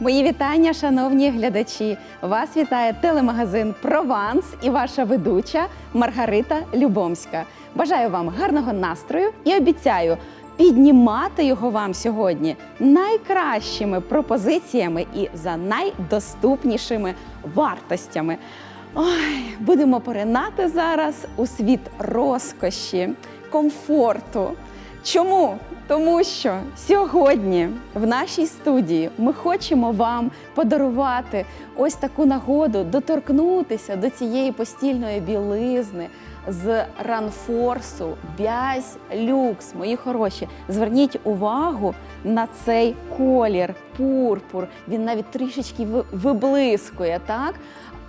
Мої вітання, шановні глядачі. Вас вітає телемагазин Прованс і ваша ведуча Маргарита Любомська. Бажаю вам гарного настрою і обіцяю піднімати його вам сьогодні найкращими пропозиціями і за найдоступнішими вартостями. Ой, будемо поринати зараз у світ розкоші, комфорту. Чому? Тому що сьогодні в нашій студії ми хочемо вам подарувати ось таку нагоду доторкнутися до цієї постільної білизни з ранфорсу Бязь Люкс. Мої хороші, зверніть увагу на цей колір, пурпур. Він навіть трішечки ви- виблискує, так?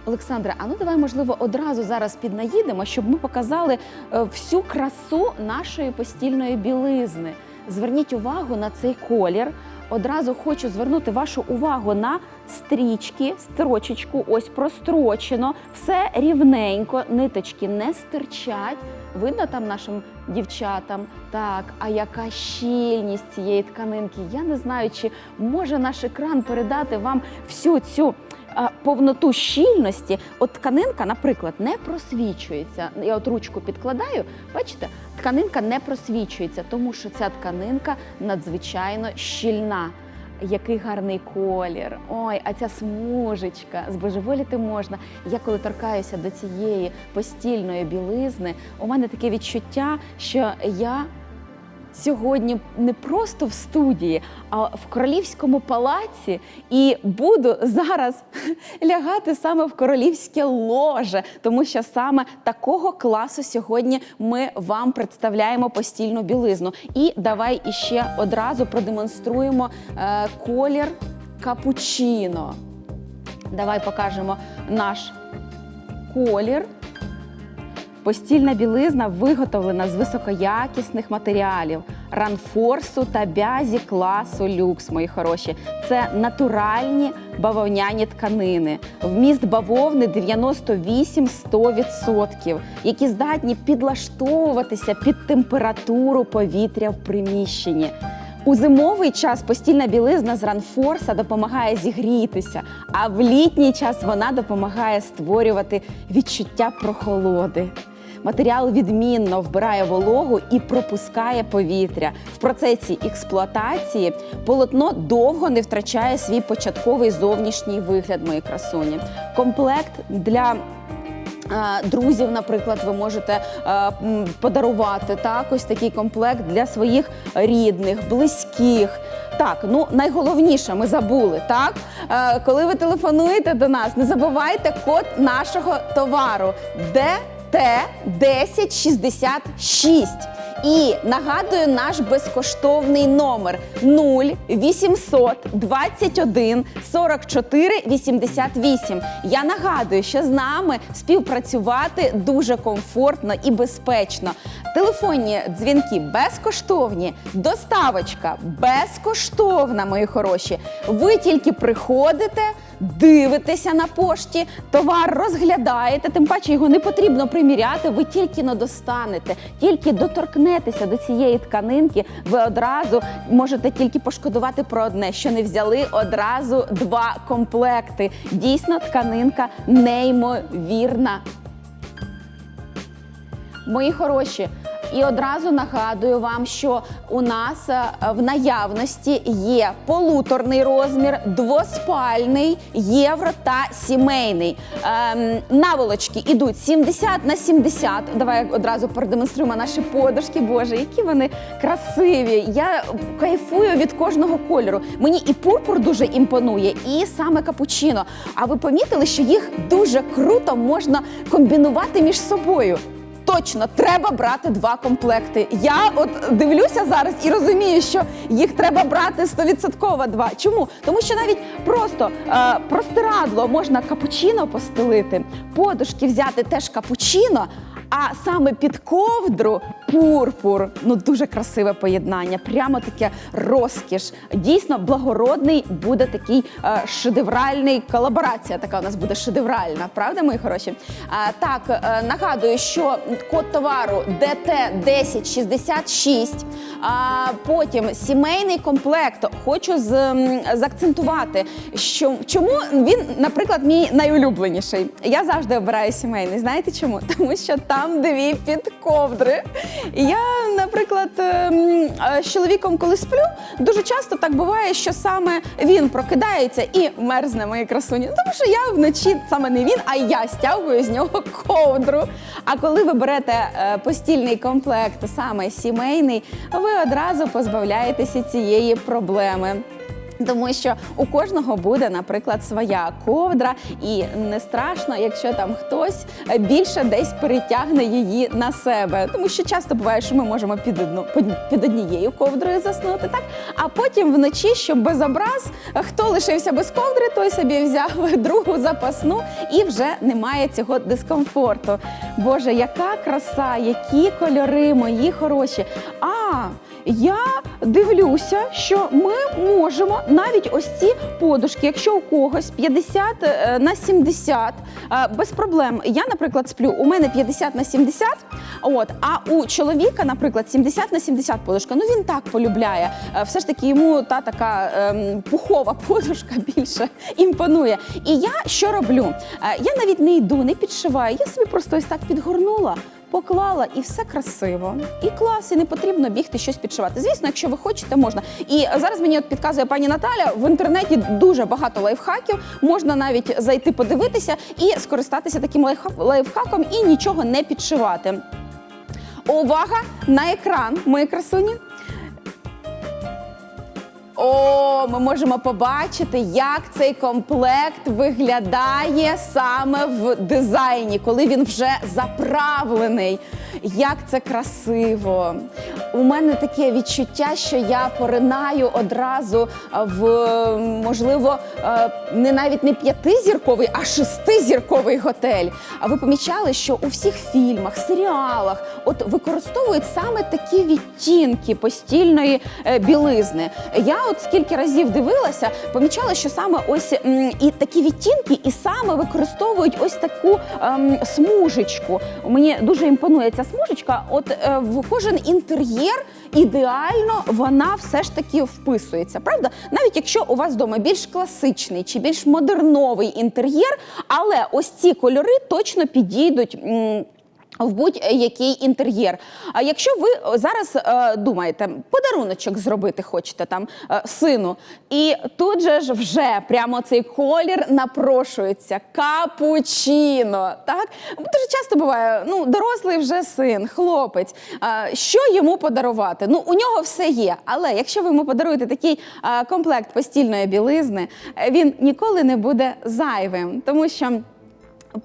Олександре, а ну давай, можливо, одразу зараз піднаїдемо, щоб ми показали е, всю красу нашої постільної білизни. Зверніть увагу на цей колір. Одразу хочу звернути вашу увагу на стрічки, строчечку, ось прострочено, все рівненько, ниточки не стирчать. Видно там нашим дівчатам? Так, а яка щільність цієї тканинки? Я не знаю, чи може наш екран передати вам всю цю повноту щільності. От тканинка, наприклад, не просвічується. Я от ручку підкладаю, бачите, тканинка не просвічується, тому що ця тканинка надзвичайно щільна. Який гарний колір. Ой, а ця смужечка, збожеволіти можна. Я коли торкаюся до цієї постільної білизни, у мене таке відчуття, що я сьогодні не просто в студії, а в королівському палаці і буду зараз лягати саме в королівське ложе, тому що саме такого класу сьогодні ми вам представляємо постільну білизну. І давай іще одразу продемонструємо е, колір капучино. Давай покажемо наш колір. Постільна білизна виготовлена з високоякісних матеріалів ранфорсу та бязі класу люкс, мої хороші. Це натуральні бавовняні тканини. Вміст бавовни 98-100%, які здатні підлаштовуватися під температуру повітря в приміщенні. У зимовий час постільна білизна з ранфорса допомагає зігрітися, а в літній час вона допомагає створювати відчуття прохолоди. Матеріал відмінно вбирає вологу і пропускає повітря. В процесі експлуатації полотно довго не втрачає свій початковий зовнішній вигляд, мої красуні. Комплект для Е, Друзів, наприклад, ви можете е, подарувати так, ось такий комплект для своїх рідних, близьких. Так, ну найголовніше, ми забули, так? Е, Коли ви телефонуєте до нас, не забувайте код нашого товару ДТ 1066. І нагадую наш безкоштовний номер 0800 21 44 88. Я нагадую, що з нами співпрацювати дуже комфортно і безпечно. Телефонні дзвінки безкоштовні, доставочка безкоштовна, мої хороші. Ви тільки приходите. Дивитеся на пошті, товар розглядаєте, тим паче його не потрібно приміряти, ви тільки но достанете, тільки доторкнетеся до цієї тканинки, ви одразу можете тільки пошкодувати про одне, що не взяли одразу два комплекти. Дійсно, тканинка неймовірна. Мої хороші, і одразу нагадую вам, що у нас е, в наявності є полуторний розмір, двоспальний, євро та сімейний. Ем, наволочки ідуть 70 на 70. Давай одразу продемонструємо наші подушки. Боже, які вони красиві! Я кайфую від кожного кольору. Мені і пурпур дуже імпонує, і саме капучино. А ви помітили, що їх дуже круто можна комбінувати між собою? Точно, треба брати два комплекти. Я от дивлюся зараз і розумію, що їх треба брати 100% два. Чому? Тому що навіть просто е, простирадло можна капучино постелити, подушки взяти теж капучино, а саме під ковдру пурпур. Ну дуже красиве поєднання, прямо таке розкіш. Дійсно, благородний буде такий е, шедевральний колаборація. Така у нас буде шедевральна, правда, мої хороші? А, так, е, нагадую, що код товару ДТ 1066. А потім сімейний комплект. Хочу з, заакцентувати, що чому він, наприклад, мій найулюбленіший. Я завжди обираю сімейний. Знаєте чому? Тому що там дві підковдри. Я, наприклад, ем, е, з чоловіком, коли сплю, дуже часто так буває, що саме він прокидається і мерзне мої красуні. Тому що я вночі саме не він, а я стягую з нього ковдру. А коли ви берете е, постільний комплект, саме сімейний, ви одразу позбавляєтеся цієї проблеми. Тому що у кожного буде, наприклад, своя ковдра, і не страшно, якщо там хтось більше десь перетягне її на себе. Тому що часто буває, що ми можемо під одну під- однією ковдрою заснути, так а потім вночі, щоб без образ, хто лишився без ковдри, той собі взяв другу запасну і вже немає цього дискомфорту. Боже, яка краса, які кольори мої хороші. А я дивлюся, що ми можемо навіть ось ці подушки, якщо у когось 50 е, на 70, е, без проблем. Я, наприклад, сплю, у мене 50 на 70, от, а у чоловіка, наприклад, 70 на 70 подушка. Ну він так полюбляє. Е, Все ж таки йому та така ем, пухова подушка більше імпонує. І я що роблю? Я навіть не йду, не підшиваю. Я собі просто ось так підгорнула. Поклала і все красиво, і клас, і не потрібно бігти щось підшивати. Звісно, якщо ви хочете, можна. І зараз мені от підказує пані Наталя. В інтернеті дуже багато лайфхаків. Можна навіть зайти подивитися і скористатися таким лайфха- лайфхаком і нічого не підшивати. Увага на екран, мої красуні. О, ми можемо побачити, як цей комплект виглядає саме в дизайні, коли він вже заправлений. Як це красиво! У мене таке відчуття, що я поринаю одразу в можливо е, не навіть не п'ятизірковий, а шестизірковий готель. А ви помічали, що у всіх фільмах, серіалах от використовують саме такі відтінки постільної е, білизни. Я от скільки разів дивилася, помічала, що саме ось і такі відтінки, і саме використовують ось таку ем, смужечку. Мені дуже імпонує ця смужечка. От е, в кожен інтер'єр ідеально вона все ж таки вписується. Правда, навіть якщо у вас вдома більш класичний чи більш модерновий інтер'єр, але ось ці кольори точно підійдуть. В будь-який інтер'єр. А якщо ви зараз е, думаєте, подаруночок зробити хочете там е, сину, і тут же ж вже прямо цей колір напрошується капучино. Так дуже часто буває, ну дорослий вже син, хлопець. Е, що йому подарувати? Ну у нього все є. Але якщо ви йому подаруєте такий е, комплект постільної білизни, е, він ніколи не буде зайвим, тому що.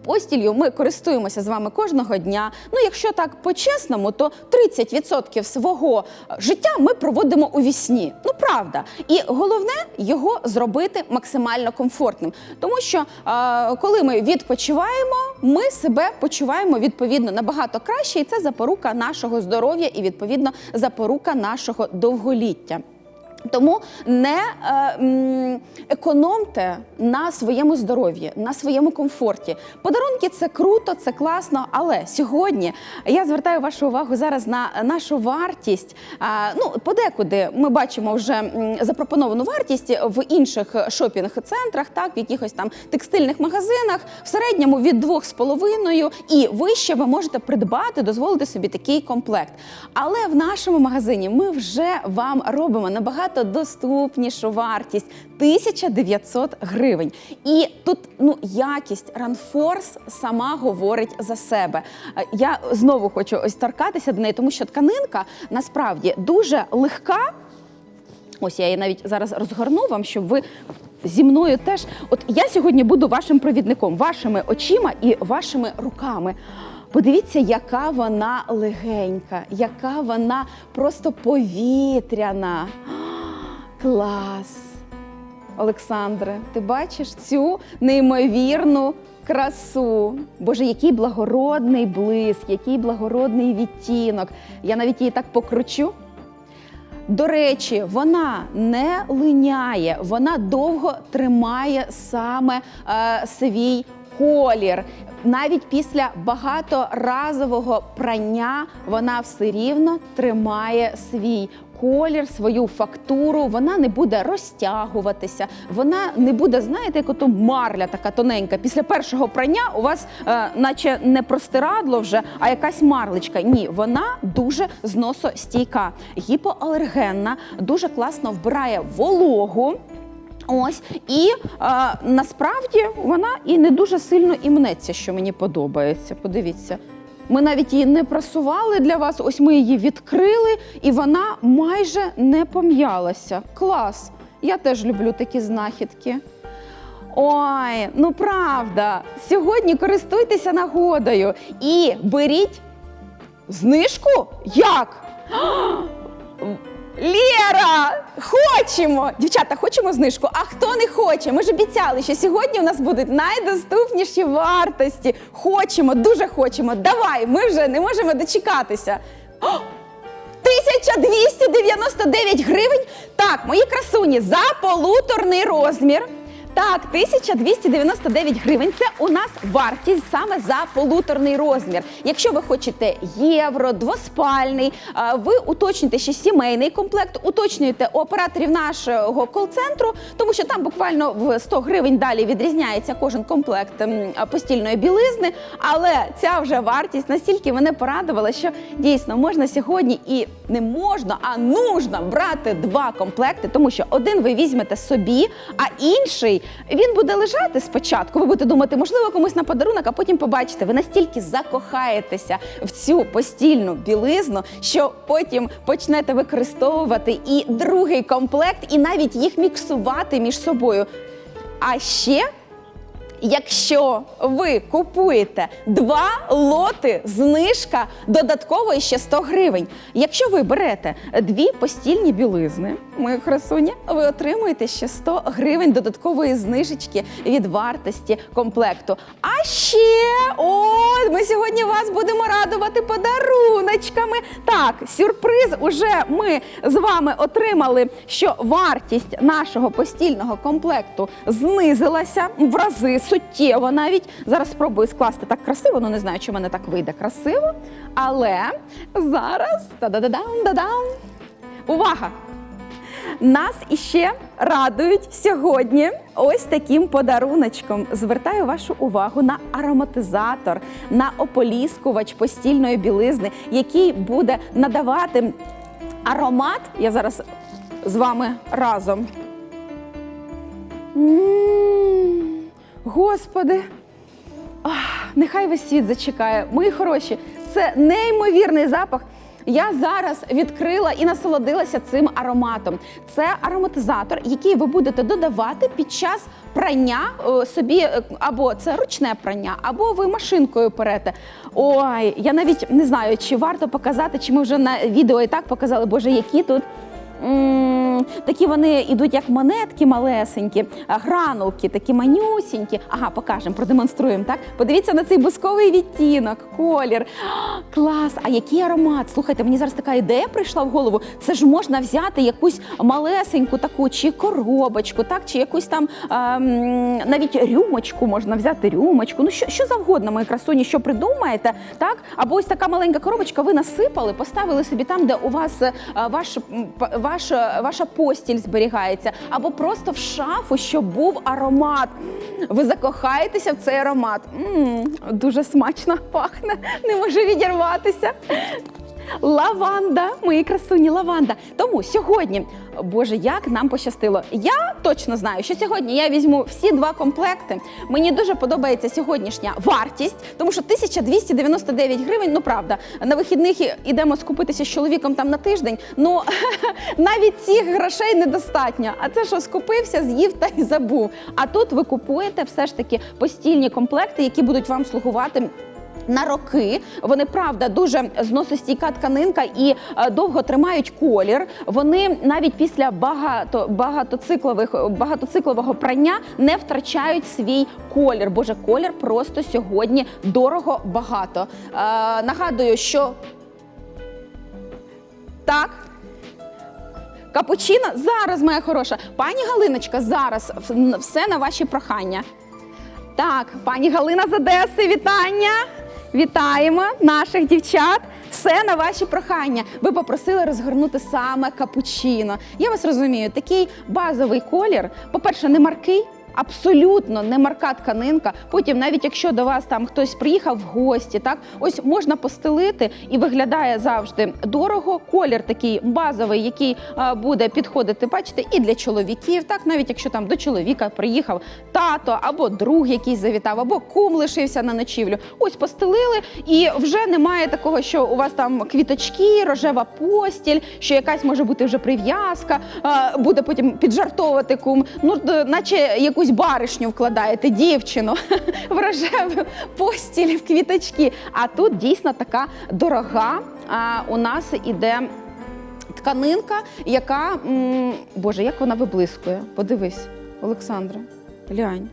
Постілью ми користуємося з вами кожного дня. Ну, якщо так по-чесному, то 30% свого е, життя ми проводимо у вісні. Ну правда. І головне його зробити максимально комфортним. Тому що е, коли ми відпочиваємо, ми себе почуваємо відповідно набагато краще, і це запорука нашого здоров'я і відповідно запорука нашого довголіття. Тому не е, економте на своєму здоров'ї, на своєму комфорті. Подарунки це круто, це класно. Але сьогодні я звертаю вашу увагу зараз на нашу вартість. Ну, подекуди ми бачимо вже запропоновану вартість в інших шопінг-центрах, так, в якихось там текстильних магазинах. В середньому від 2,5 і вище ви можете придбати, дозволити собі такий комплект. Але в нашому магазині ми вже вам робимо набагато доступнішу вартість 1900 гривень. І тут ну якість Ранфорс сама говорить за себе. Я знову хочу ось торкатися до неї, тому що тканинка насправді дуже легка. Ось я її навіть зараз розгорну вам, щоб ви зі мною теж. От я сьогодні буду вашим провідником, вашими очима і вашими руками. Подивіться, яка вона легенька, яка вона просто повітряна. Клас! Олександре, ти бачиш цю неймовірну красу. Боже, який благородний блиск, який благородний відтінок. Я навіть її так покручу. До речі, вона не линяє, вона довго тримає саме е, свій колір. Навіть після багаторазового прання вона все рівно тримає свій колір, свою фактуру. Вона не буде розтягуватися, вона не буде, знаєте, як ото марля така тоненька. Після першого прання у вас, е, наче не простирадло вже, а якась марлечка. Ні, вона дуже зносостійка, гіпоалергенна, дуже класно вбирає вологу. Ось і е, насправді вона і не дуже сильно і мнеться, що мені подобається. Подивіться. Ми навіть її не просували для вас. Ось ми її відкрили, і вона майже не пом'ялася. Клас! Я теж люблю такі знахідки. Ой, ну правда, сьогодні користуйтеся нагодою і беріть знижку? Як? Лєра, хочемо! Дівчата, хочемо знижку. А хто не хоче? Ми ж обіцяли, що сьогодні у нас будуть найдоступніші вартості. Хочемо, дуже хочемо. Давай, ми вже не можемо дочекатися. О, 1299 гривень. Так, мої красуні, за полуторний розмір. Так, 1299 гривень це у нас вартість саме за полуторний розмір. Якщо ви хочете євро, двоспальний, ви уточнюєте ще сімейний комплект, уточнюєте операторів нашого кол-центру, тому що там буквально в 100 гривень далі відрізняється кожен комплект постільної білизни. Але ця вже вартість настільки мене порадувала, що дійсно можна сьогодні і не можна, а нужно брати два комплекти, тому що один ви візьмете собі, а інший він буде лежати спочатку. Ви будете думати, можливо, комусь на подарунок, а потім побачите, ви настільки закохаєтеся в цю постільну білизну, що потім почнете використовувати і другий комплект, і навіть їх міксувати між собою. А ще Якщо ви купуєте два лоти, знижка додатково ще 100 гривень. Якщо ви берете дві постільні білизни, мої красуні, ви отримуєте ще 100 гривень додаткової знижечки від вартості комплекту. А ще о, ми сьогодні вас будемо радувати подаруночками. Так, сюрприз уже ми з вами отримали, що вартість нашого постільного комплекту знизилася в рази суттєво навіть. Зараз спробую скласти так красиво, ну не знаю, чи в мене так вийде красиво. Але зараз та-да-да-дам, да-дам. Увага! Нас іще радують сьогодні ось таким подаруночком. Звертаю вашу увагу на ароматизатор, на ополіскувач постільної білизни, який буде надавати аромат. Я зараз з вами разом. М, Господи, Ах, нехай весь світ зачекає. Мої хороші, це неймовірний запах. Я зараз відкрила і насолодилася цим ароматом. Це ароматизатор, який ви будете додавати під час прання е, собі, е, або це ручне прання, або ви машинкою перете. Ой, я навіть не знаю, чи варто показати, чи ми вже на відео і так показали, боже, які тут. Такі вони йдуть як монетки малесенькі, гранулки, такі манюсінькі. Ага, покажемо, продемонструємо. Так, подивіться на цей бусковий відтінок, колір. Клас! А який аромат? Слухайте, мені зараз така ідея прийшла в голову. Це ж можна взяти якусь малесеньку таку чи коробочку, так, чи якусь там а, навіть рюмочку можна взяти рюмочку. Ну що, що завгодно, мої красуні, що придумаєте, так? Або ось така маленька коробочка, ви насипали, поставили собі там, де у вас е, ваш, п- ваш, ваша постіль зберігається, або просто в шафу, щоб був аромат. Ви закохаєтеся в цей аромат. м дуже смачно пахне, не можу відірватися. Лаванда, мої красуні, лаванда. Тому сьогодні, Боже, як нам пощастило. Я точно знаю, що сьогодні я візьму всі два комплекти. Мені дуже подобається сьогоднішня вартість, тому що 1299 гривень. Ну правда, на вихідних ідемо скупитися з чоловіком там на тиждень. Ну навіть цих грошей недостатньо. А це що скупився, з'їв та й забув. А тут ви купуєте все ж таки постільні комплекти, які будуть вам слугувати На роки вони правда дуже зносостійка тканинка і е, довго тримають колір. Вони навіть після багато багатоциклових багатоциклового прання не втрачають свій колір. Боже, колір просто сьогодні дорого багато. Е, нагадую, що так. Капучино зараз, моя хороша. Пані Галиночка, зараз все на ваші прохання. Так, пані Галина з Одеси, вітання! Вітаємо наших дівчат. Все на ваші прохання. Ви попросили розгорнути саме капучино. Я вас розумію, такий базовий колір, по-перше, не маркий. Абсолютно не марка тканинка. Потім, навіть якщо до вас там хтось приїхав в гості, так ось можна постелити і виглядає завжди дорого. Колір такий базовий, який буде підходити, бачите, і для чоловіків, так навіть якщо там до чоловіка приїхав тато або друг якийсь завітав, або кум лишився на ночівлю. Ось постелили, і вже немає такого, що у вас там квіточки, рожева постіль, що якась може бути вже прив'язка, буде потім піджартовувати кум. Ну, наче якусь баришню вкладаєте, дівчину в рожеву постіль, в квіточки. А тут дійсно така дорога. А, у нас іде тканинка, яка, м, боже, як вона виблискує. Подивись, Олександре, глянь.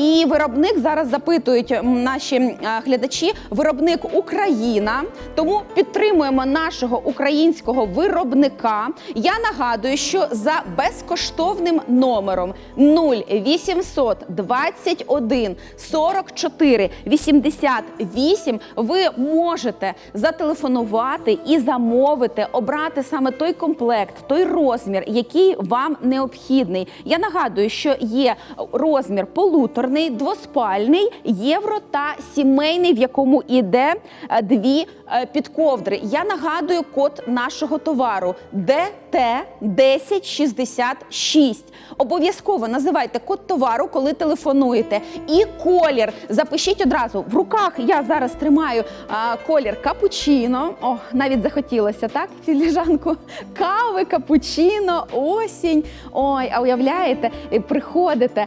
І виробник зараз запитують наші глядачі. Виробник Україна. Тому підтримуємо нашого українського виробника. Я нагадую, що за безкоштовним номером 0800 21 44 88 ви можете зателефонувати і замовити, обрати саме той комплект, той розмір, який вам необхідний. Я нагадую, що є розмір полуторний, двоспальний, євро та сімейний, в якому іде е, дві е, підковдри. Я нагадую код нашого товару ДТ 1066. Обов'язково називайте код товару, коли телефонуєте. І колір. Запишіть одразу. В руках я зараз тримаю а, колір капучино. О, навіть захотілося, так? Філіжанку кави, капучино, осінь. Ой, а уявляєте, приходите, е,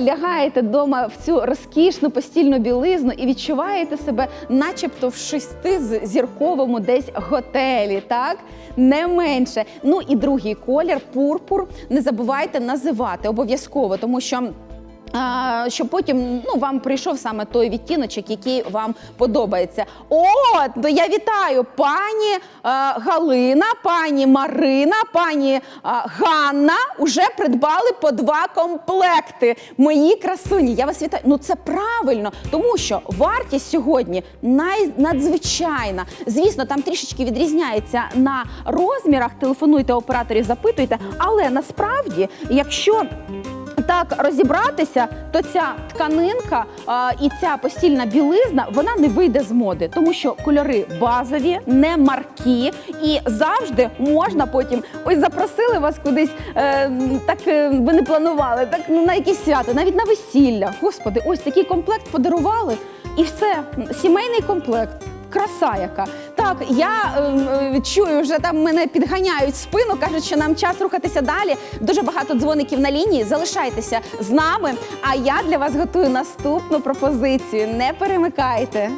лягаєте вдома в цю розкішну постільну білизну і відчуваєте себе, начебто, в шестизірковому десь готелі, так? Не менше. Ну і другий колір пурпур. Не забувайте називати обов'язково, тому що. Щоб потім ну вам прийшов саме той відтіночок, який вам подобається. О, то я вітаю пані е, Галина, пані Марина, пані е, Ганна. Уже придбали по два комплекти. Мої красуні. Я вас вітаю. Ну це правильно, тому що вартість сьогодні надзвичайна. Звісно, там трішечки відрізняється на розмірах. Телефонуйте операторів, запитуйте, але насправді, якщо так розібратися, то ця тканинка а, і ця постільна білизна вона не вийде з моди, тому що кольори базові, не маркі, і завжди можна потім ось запросили вас кудись, е, так е, ви не планували, так ну, на якісь свято, навіть на весілля. Господи, ось такий комплект подарували, і все, сімейний комплект. Краса яка. Так, я ем, е, чую, вже там мене підганяють спину, кажуть, що нам час рухатися далі. Дуже багато дзвоників на лінії. Залишайтеся з нами. А я для вас готую наступну пропозицію. Не перемикайте.